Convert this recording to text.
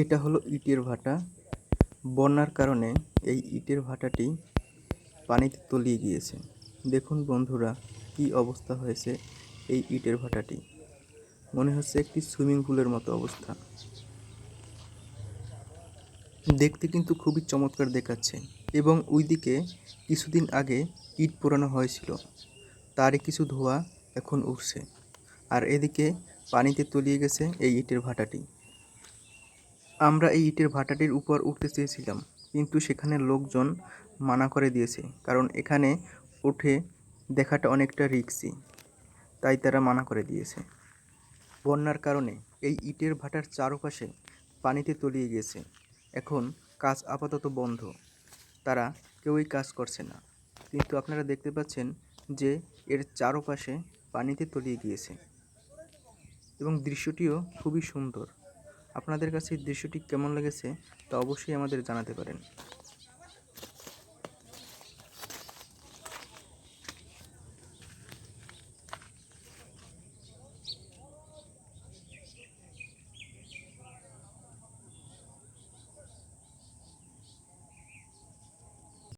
এটা হলো ইটের ভাটা। বন্যার কারণে এই ইটের ভাটাটি পানিতে তলিয়ে গিয়েছে। দেখুন বন্ধুরা, কি অবস্থা হয়েছে এই ইটের ভাটাটি। মনে হচ্ছে একটি সুইমিং পুলের মতো অবস্থা। দেখতে কিন্তু খুবই চমৎকার দেখাচ্ছে এবং ওইদিকে কিছুদিন আগে ইট পোড়ানো হয়েছিল। তারই কিছু ধোঁয়া এখন উঠছে। আর এদিকে পানিতে তলিয়ে গেছে এই ইটের ভাটাটি। আমরা এই ইটের ভাটাটির উপর উঠতে চেয়েছিলাম, কিন্তু সেখানে লোকজন মানা করে দিয়েছে, কারণ এখানে উঠে দেখাটা অনেকটা রিস্কি তাই তারা মানা করে দিয়েছে। বন্যার কারণে এই ইটের ভাটার চারপাশে পানিতে তলিয়ে গিয়েছে এখন কাজ আপাতত বন্ধ। তারা কেউই কাজ করছে না। কিন্তু আপনারা দেখতে পাচ্ছেন যে এর চারপাশে পানিতে তলিয়ে গিয়েছে। এবং দৃশ্যটিও খুবই সুন্দর। আপনাদের কাছে দৃশ্যটি কেমন লেগেছে তা অবশ্যই আমাদের জানাতে পারেন।